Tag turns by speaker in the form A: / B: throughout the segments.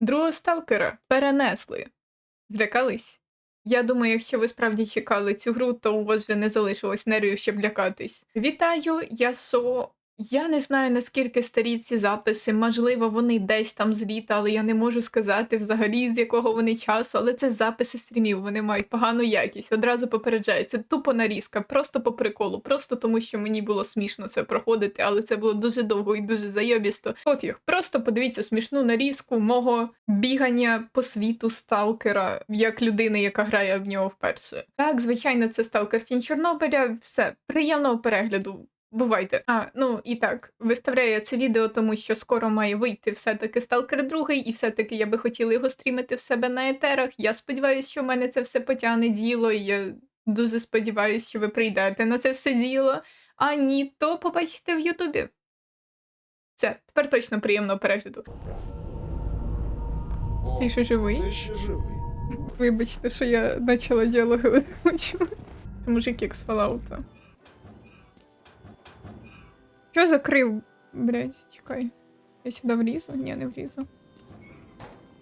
A: Другого сталкера перенесли. Злякались? Я думаю, якщо ви справді чекали цю гру, то у вас вже не залишилось нервів, щоб лякатись. Вітаю, я Со. Я не знаю, наскільки старі ці записи, можливо, вони десь там з літа, але я не можу сказати взагалі, з якого вони часу, але це записи стрімів, вони мають погану якість. Одразу попереджаю, це тупо нарізка, просто по приколу, просто тому, що мені було смішно це проходити, але це було дуже довго і дуже зайобісто. Пофіг, просто подивіться смішну нарізку мого бігання по світу сталкера, як людини, яка грає в нього вперше. Так, звичайно, це сталкер Тінь Чорнобиля. Все, приємного перегляду. Бувайте. А, ну і так, виставляю це відео, тому що скоро має вийти все-таки Сталкер 2, і все-таки я би хотіла його стрімити в себе на етерах. Я сподіваюся, що в мене це все потягне діло, і я дуже сподіваюся, що ви прийдете на це все діло. А ні, то побачите в Ютубі. Все, тепер точно приємного перегляду.
B: О,
A: Ти що живий?
B: Це ще живий.
A: Вибачте, що я почала діалоги мужик як з Fallout. Що закрив? Блять, чекай. Я сюди влізу? Ні, не влізу.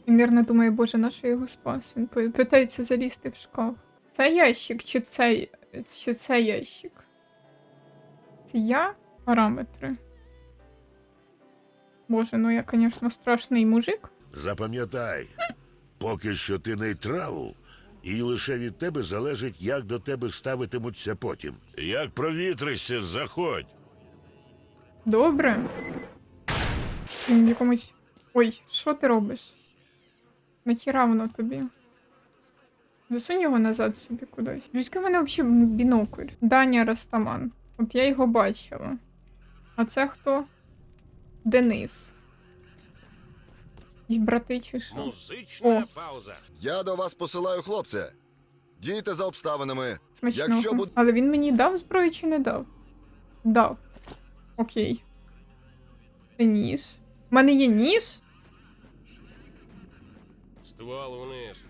A: Він, мирно думає, боже, на що я його спас? Він питається залізти в шкаф. Це ящик чи цей. Чи це ящик? Це я? Параметри. Боже, ну я, звісно, страшний мужик.
B: Запам'ятай, поки що ти нейтрал, і лише від тебе залежить, як до тебе ставитимуться потім. Як провітришся, заходь.
A: Добре. Він якомусь. Ой, що ти робиш? Нахіра воно тобі? Засунь його назад собі кудись. Звідки в мене взагалі бінокль? Даня Растаман. От я його бачила. А це хто? Денис. Якісь брати чи що?
C: Музична
A: О.
C: пауза.
D: Я до вас посилаю хлопця. Дійте за обставинами.
A: Смачного.
D: Якщо буд-
A: Але він мені дав зброю чи не дав? Дав. Окей. Це ніж. У мене є ніж?
C: Ствол вниз.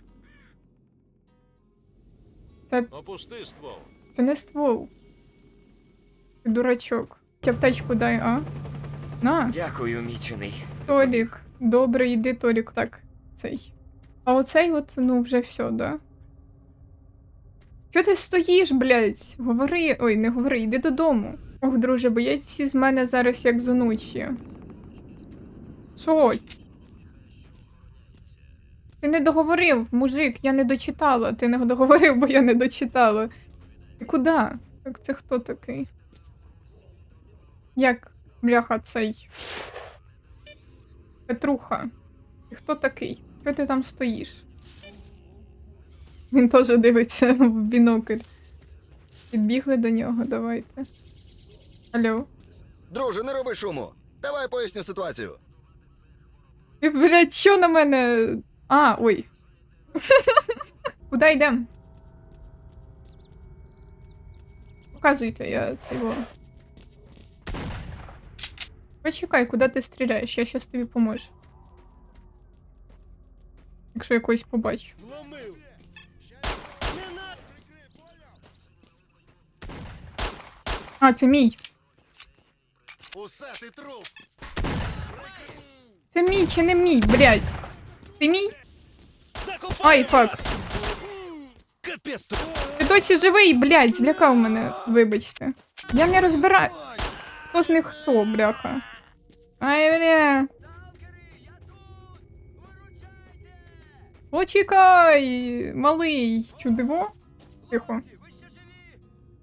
A: Та
C: Опусти ствол.
A: Це не ствол. Ти дурачок. Ти аптечку дай, а? На,
E: Дякую, мічений.
A: Толік. Добре, йди, Толік. Так, цей. А оцей от, ну, вже все, да? Чого ти стоїш, блядь? Говори. Ой, не говори, йди додому. Ох, друже, боєць з мене зараз як зонучі. Що? Ти не договорив, мужик, я не дочитала. Ти не договорив, бо я не дочитала. Ти куди? Так це хто такий? Як, бляха, цей? Петруха, ти хто такий? Що ти там стоїш? Він теж дивиться в бінокль. Підбігли до нього, давайте. Алло.
D: Друже, не роби шуму. Давай поясню ситуацію.
A: Ти, блядь, що на мене? А, ой. Куди йдемо? Показуйте, я цього. Почекай, куди ти стріляєш? Я щас тобі поможу. Якщо я когось побачу. А, це мій.
D: Усе труп.
A: Це мій чи не мій, блядь? Ти мій? Ай, фак.
C: Капець.
A: Ти досі живий, блядь, злякав мене, вибачте. Я не розбираю. Хто з них хто, бляха? Ай, бля. Почекай, малий, чудиво. Тихо.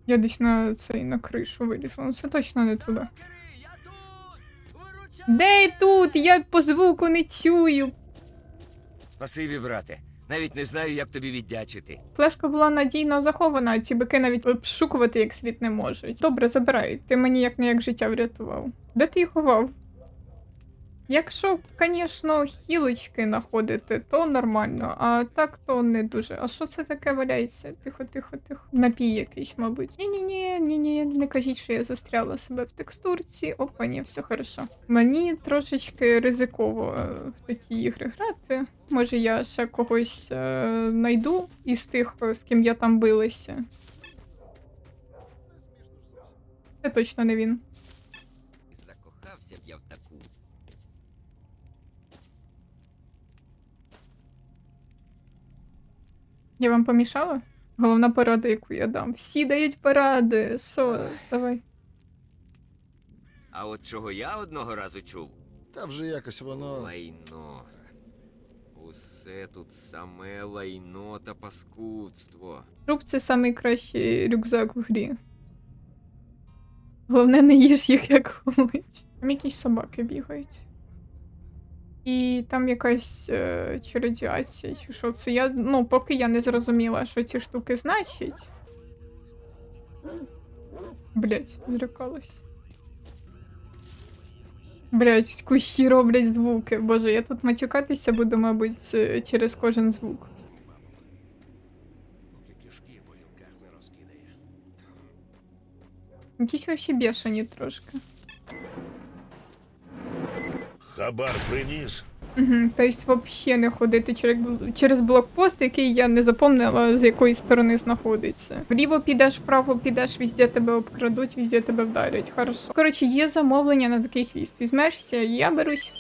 A: Я десь на цей на кришу вилізла. Ну це точно не туди. Де тут? Я по звуку не чую.
E: Спасибі, брате. Навіть не знаю, як тобі віддячити.
A: Флешка була надійно захована, а ці бики навіть обшукувати як світ не можуть. Добре, забирай. Ти мені як не як життя врятував. Де ти їх ховав? Якщо, звісно, хілочки знаходити, то нормально, а так то не дуже. А що це таке валяється? Тихо, тихо, тихо. Напій якийсь, мабуть. Ні-ні-ні, ні-ні, не кажіть, що я застряла себе в текстурці. Опа, ні, все хорошо. Мені трошечки ризиково е, в такі ігри грати. Може, я ще когось е, знайду із тих, з ким я там билася. Це точно не він.
E: Я
A: вам помішала? Головна порада, яку я дам. Всі дають поради. Що, давай.
E: А от чого я одного разу чув?
D: Та вже якось воно.
E: Лайно. Усе тут саме лайно та паскудство.
A: Труп це найкращий рюкзак в грі. Головне, не їж їх як холить. Там якісь собаки бігають. І там якась е, чи радіація, чи що це. Я, ну, поки я не зрозуміла, що ці штуки значать. Блять, зрякалась. Блять, кущі роблять звуки. Боже, я тут матюкатися буду, мабуть, через кожен звук. Якісь всі бешені трошки.
B: Хабар приніс.
A: Угу, тобто взагалі не ходити через, блокпост, який я не запомнила, з якої сторони знаходиться. Вліво підеш, вправо підеш, везде тебе обкрадуть, везде тебе вдарять. Хорошо. Коротше, є замовлення на такий хвіст. Візьмешся, я берусь.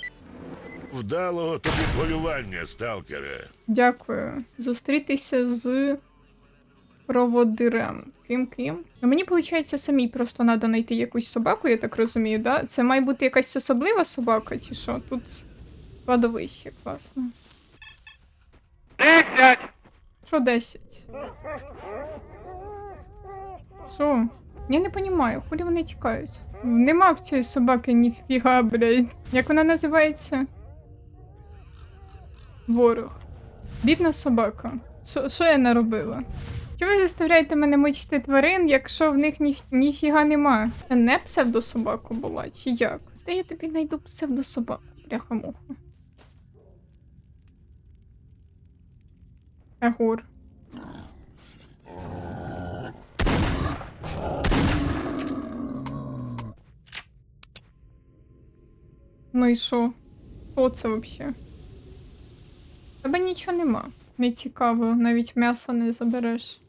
B: Вдалого тобі полювання, сталкере.
A: Дякую. Зустрітися з проводирем. Ким ким? Ну, мені виходить, самій просто треба знайти якусь собаку, я так розумію, да? Це має бути якась особлива собака, чи що? Тут кладовище, класно. Десять! Що десять? Що? Я не розумію, куди вони тікають. Нема в цієї собаки ніфіга, блядь. Як вона називається? Ворог. Бідна собака. Що- Що я наробила? Чого ви заставляєте мене мучити тварин, якщо в них ні, ніфіга нема? Це не псевдособака була, чи як? Де я тобі знайду псевдособаку, бляха-муха. Егор. Ну і що? Що це взагалі? Тебе нічого нема. Не цікаво, навіть м'ясо не забереш.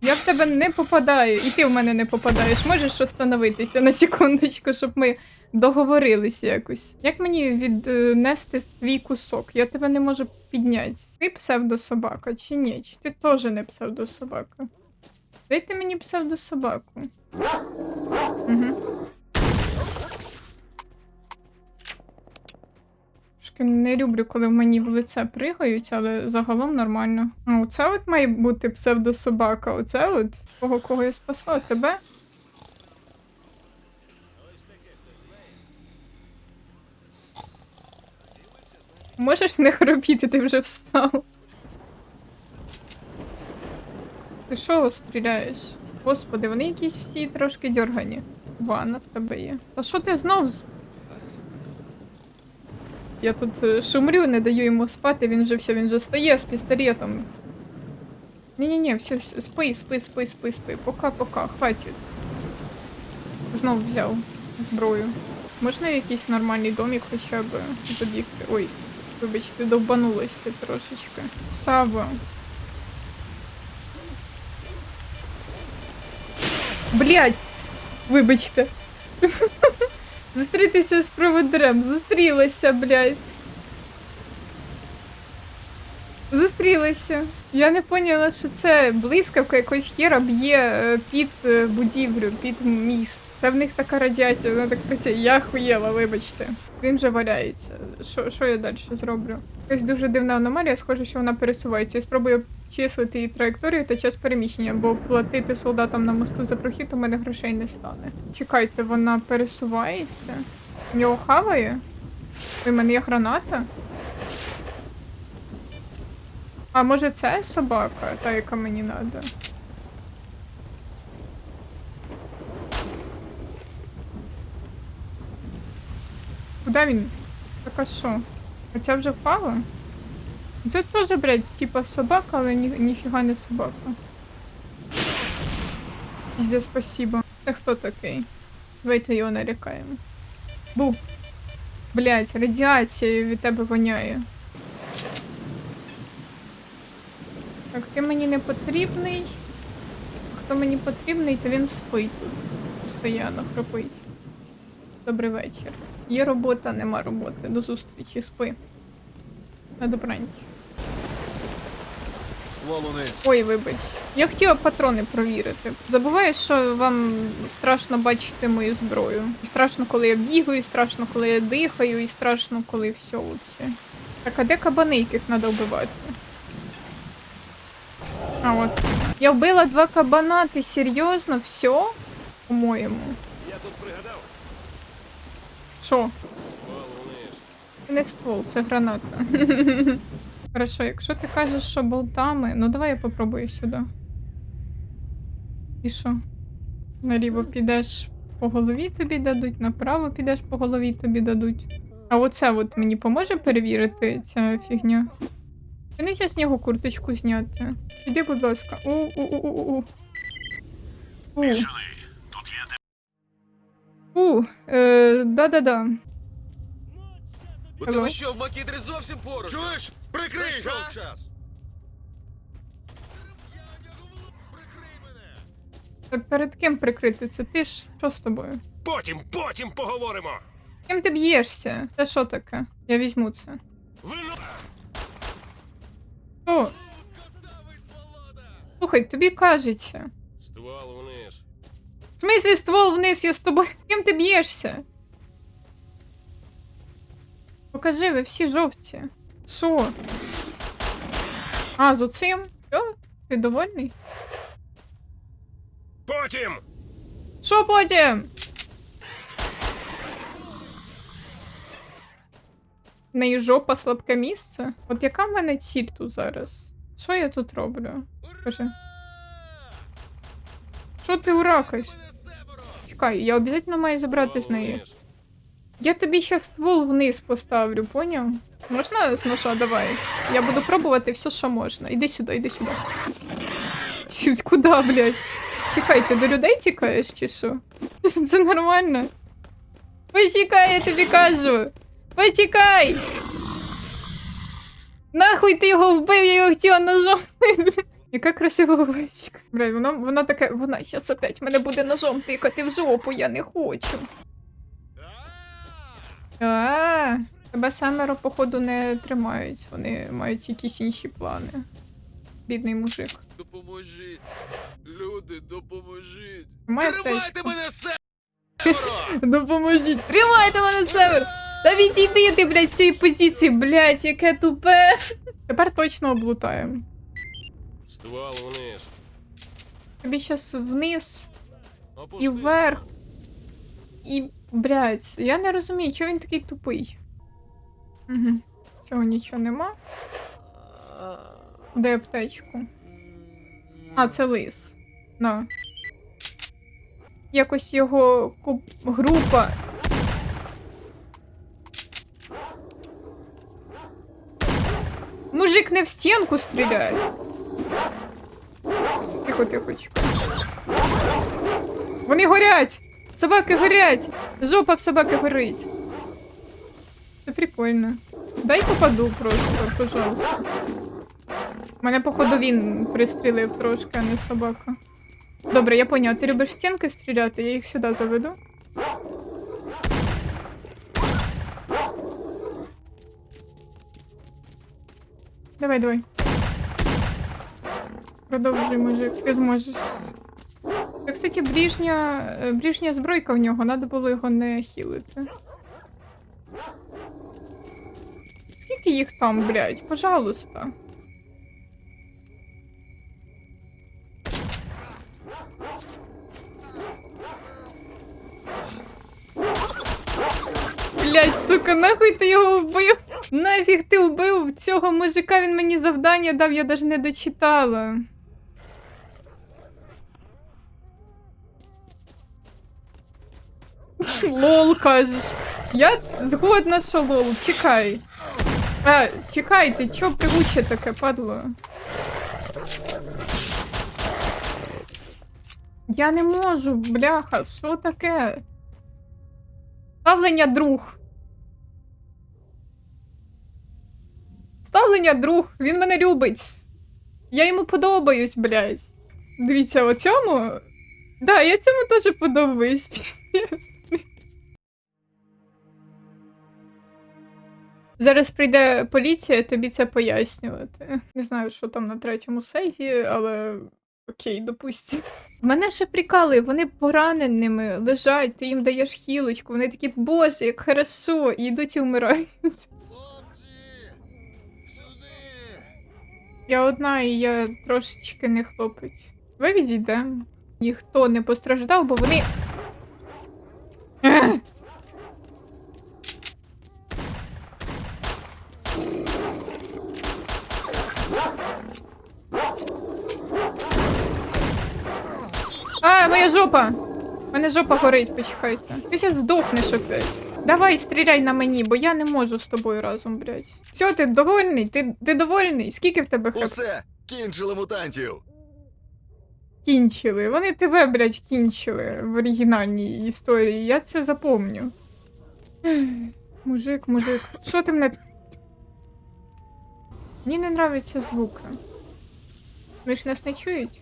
A: Я в тебе не попадаю, і ти в мене не попадаєш. Можеш остановитися на секундочку, щоб ми договорились якось. Як мені віднести твій кусок? Я тебе не можу підняти. Ти псевдособака чи ні? Чи ти теж не псевдособака? Дайте мені псевдособаку. Угу. Трошки не люблю, коли в мені в лице пригають, але загалом нормально. А оце от має бути псевдособака. Оце от кого кого я спасла тебе. Можеш не хропіти, ти вже встав. Ти що стріляєш? Господи, вони якісь всі трошки дьоргані. Ванна в тебе є. Та що ти знов я тут е, шумрю, не даю йому спати, він же все, він же стає з пістолетом. Ні-ні-ні, все, все, спи, спи, спи, спи, спи. Пока-пока, хватить. Знов взяв зброю. Можна якийсь нормальний домик хоча б забігти? Ой, вибачте, довбанулася трошечки. Сава. Блять! Вибачте. Зустрітися з проводирем. Зустрілася, блядь. Зустрілися. Я не поняла, що це блискавка якогось хера б'є е, під е, будівлю, під міст. Це в них така радіація, вона так працює. Я хуєла, вибачте. Він вже валяється. Що, я далі зроблю? Якась дуже дивна аномалія, схоже, що вона пересувається. Я спробую обчислити її траєкторію та час переміщення, бо платити солдатам на мосту за прохід у мене грошей не стане. Чекайте, вона пересувається? Його хаває? У мене є граната? А може це собака, та яка мені треба? Куда він? Така що? Оця вже впала? Це теж, блядь, типа собака, але ні, ніфіга не собака. Пізде спасибо. Це хто такий? Давайте його налякаємо. Бу. Блять, радіація від тебе воняє. Так, ти мені не потрібний. Хто мені потрібний, то він спить тут. Постоянно храпить. Добрий вечір. Є робота, нема роботи. До зустрічі, спи. На добраніч. Ой, вибач. Я хотіла патрони провірити. Забуваю, що вам страшно бачити мою зброю. І страшно, коли я бігаю, і страшно, коли я дихаю, і страшно, коли все лучше. Так, а де кабани, яких треба вбивати? А от. Я вбила два кабана, ти серйозно? Все? По-моєму.
C: Я тут пригадав.
A: Що? Не ствол, це граната. Хорошо, якщо ти кажеш, що болтами, ну давай я попробую сюди. І що? Наліво підеш по голові тобі дадуть, направо підеш по голові тобі дадуть. А оце от мені поможе перевірити ця фігня. Вони з нього курточку зняти. Іди, будь ласка. У, у, у, у. У. У, е, да-да-да.
E: У
A: Алло.
E: тебе що, в макітрі зовсім поруч?
D: Чуєш? Прикрий,
E: Прийшов час.
A: Та Перед ким прикрити це? Ти ж що з тобою?
C: Потім, потім поговоримо.
A: Ким ти б'єшся? Це що таке? Я візьму це.
C: Вино.
A: Що? Слухай, тобі кажеться.
C: Ствол униз.
A: Смислі ствол вниз, я з тобою. Ким ти б'єшся? Покажи, ви всі жовті. Що? А, з оцим? Що? Ти довольний?
C: Потім.
A: Що потім? В неї жопа слабке місце. От яка в мене ціль тут зараз? Що я тут роблю? Скажи. Що ти уракаєш? Чекай, я обов'язково маю забрати з неї. Я тобі ще ствол вниз поставлю, поняв? Можна ножа? Давай. Я буду пробувати все, що можна. Іди сюди, іди сюди. Чуть, Куди, блядь? Чекай, ти до людей тікаєш чи що? Це нормально. Почекай, я тобі кажу. Почекай! Нахуй ти його вбив, я його хотіла ножом. Яка красива овечка. Бля, вона, вона таке, вона щас опять мене буде ножом тикати в жопу, я не хочу. А, тебе семеро, походу, не тримають. Вони мають якісь інші плани. Бідний мужик.
E: Допоможіть. Люди, допоможіть. Тримайте мене семеро!
A: Допоможіть. Тримайте мене север! Та відійди ти, блядь, з цієї позиції, блядь, яке тупе. Тепер точно облутаємо.
C: Ствол униз.
A: Тобі щас вниз
C: Опусти
A: і вверх. І, блядь, я не розумію, чого він такий тупий. Угу. Цього нічого нема. Дай аптечку. А, це лис. На. Якось його куп... група. Мужик не в стінку стріляє. Тихо, тихо, чекай. Вони горять! Собаки горять! Жопа в собаки горить. Це прикольно. Дай попаду просто, пожалуйста. Мене, походу, він пристрілив трошки, а не собака. Добре, я поняла. Ти любиш стінки стріляти, я їх сюди заведу. Давай, давай. Продовжуй, мужик, ти зможеш. Та, кстати, ближня, е, ближня збройка в нього, треба було його не хілити. Скільки їх там, блядь? Пожалуйста. Блядь, сука, нахуй ти його вбив? Нафіг ти вбив цього мужика, він мені завдання дав, я навіть не дочитала. Лол кажеш. Я згодна, що лол, чекай. А, чекай, ти чо привуче таке, падло? Я не можу, бляха, що таке? Ставлення друг. Ставлення друг, він мене любить. Я йому подобаюсь, блядь. Дивіться, о цьому. Да, я цьому теж подобаюсь. пиздец. Зараз прийде поліція тобі це пояснювати. Не знаю, що там на третьому сейфі, але окей, допустим. Мене ще прикали, вони пораненими лежать, ти їм даєш хілочку, вони такі, боже, як хорошо, і йдуть і вмирають. Я одна і я трошечки не хлопець. Ви відійдемо. Ніхто не постраждав, бо вони. Ех! Моя жопа! У мене жопа горить, почекайте. Ти зараз здохнеш опять. Давай, стріляй на мені, бо я не можу з тобою разом, блядь. Все, ти довольний? Ти, ти довольний? Скільки в тебе хп?
D: Усе! Кінчили мутантів!
A: Кінчили. Вони тебе, блядь, кінчили в оригінальній історії. Я це запомню. Мужик, мужик. Що ти мене. Мені не нравляться звуки. Ви ж нас не чують?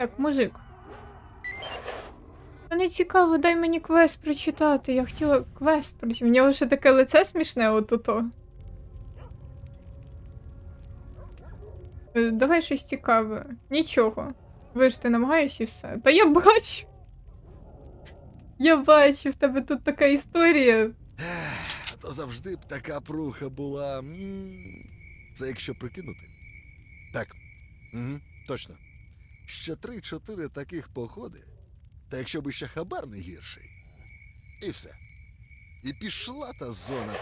A: Так, мужик. Та не цікаво, дай мені квест прочитати. Я хотіла квест прочитати. У нього ще таке лице смішне от-ото. Е, Давай щось цікаве. Нічого. Ви ж ти намагаєшся і все. Та я бачу. Я бачу, в тебе тут така історія.
D: То завжди б така пруха була. Це якщо прикинути. Так. Угу, точно. Ще три-чотири таких походи. Та якщо б ще хабар не гірший. І все. І пішла та зона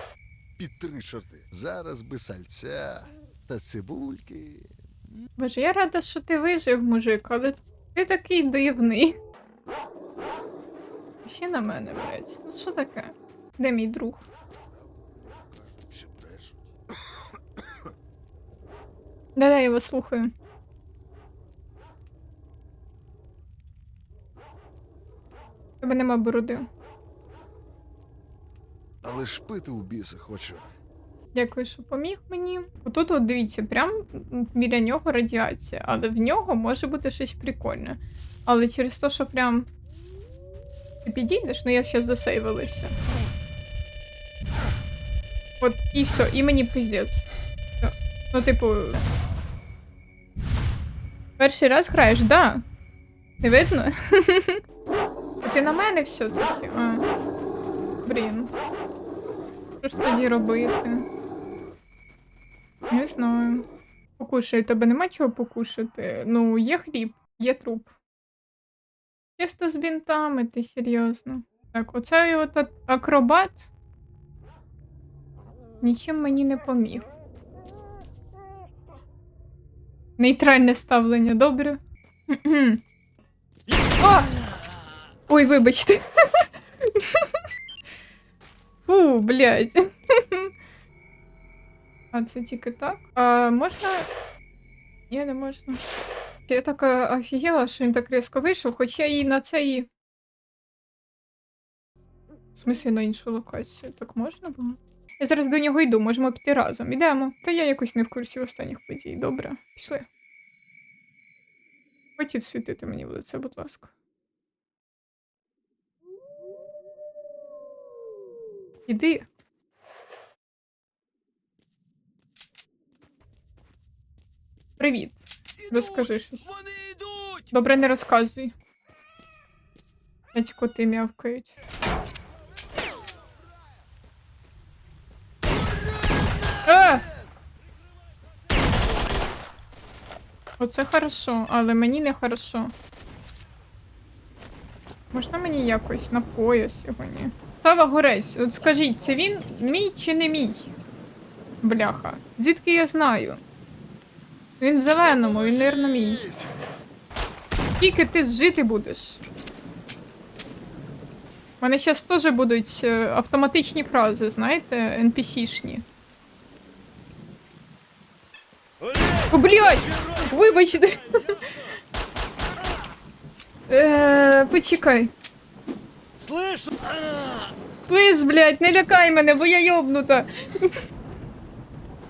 D: під три чорти. Зараз би сальця та цибульки.
A: Боже, я рада, що ти вижив, мужик, але ти такий дивний. Всі на мене, блядь. Ну що таке? Де мій друг?
D: Кажуть, чи брешуть.
A: Да-да, я вас слухаю. Тебе нема бороди.
D: Але ж пити у біса хочу.
A: Дякую, що поміг мені. Отут, от дивіться, прям біля нього радіація, але в нього може бути щось прикольне. Але через те, що прям ти підійдеш, ну я зараз засейвилася. От і все, і мені пиздець. Ну, типу. Перший раз граєш, да. Не видно? Ти на мене все-таки. А. Блін. Що ж тоді робити? Не знаю. Покушай, тебе нема чого покушати. Ну, є хліб, є труп. Чисто з бінтами, ти серйозно. Так, оцей от акробат нічим мені не поміг. Нейтральне ставлення, добре? О! Ой, вибачте. Фу, блядь. А це тільки так? А можна. Ні, не можна. Я так е, офігела, що він так різко вийшов, хоч я і на це і. В смислі на іншу локацію. Так можна було? Я зараз до нього йду, можемо піти разом. Ідемо. Та я якось не в курсі останніх подій. Добре, пішли. Хотіть світити мені в лице, будь ласка. Іди. Привіт. Розкажи щось.
C: Вони йдуть!
A: Добре, не розказуй. Эти коти мявкають. А! Оце хорошо, але мені не хорошо. Можна мені якось на пояс сьогодні? Сава Горець, от скажіть, це він мій чи не мій? Бляха. Звідки я знаю? Він в зеленому, він, мирно, мій.
D: Іть!
A: Скільки ти жити будеш? У мене зараз теж будуть е, автоматичні фрази, знаєте, NPC-шні. О, блядь! Вибачте! Е, почекай.
C: Слышу!
A: Слиш, блядь, не лякай мене, бо я йобнута.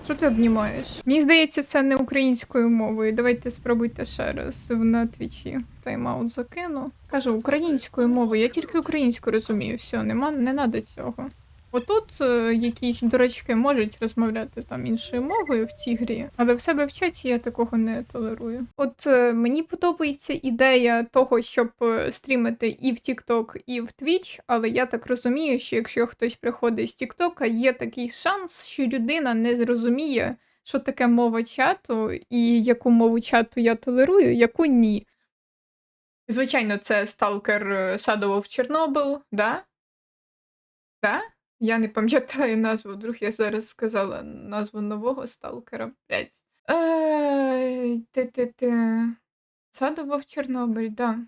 A: Що ти обнімаєш? Мені здається, це не українською мовою. Давайте спробуйте ще раз на твічі. Тайм-аут закину. Кажу, українською мовою. Я тільки українську розумію. Все, нема, не треба цього. Отут е, якісь дурачки можуть розмовляти там іншою мовою в цій грі, але в себе в чаті я такого не толерую. От е, мені подобається ідея того, щоб е, стрімити і в TikTok, і в Twitch, але я так розумію, що якщо хтось приходить з TikTok, є такий шанс, що людина не зрозуміє, що таке мова чату, і яку мову чату я толерую, яку ні. Звичайно, це сталкер Shadow of Chernobyl, да? Да? Я не пам'ятаю назву, вдруг я зараз сказала назву нового сталкера. Блять. Е, в Чорнобиль, да.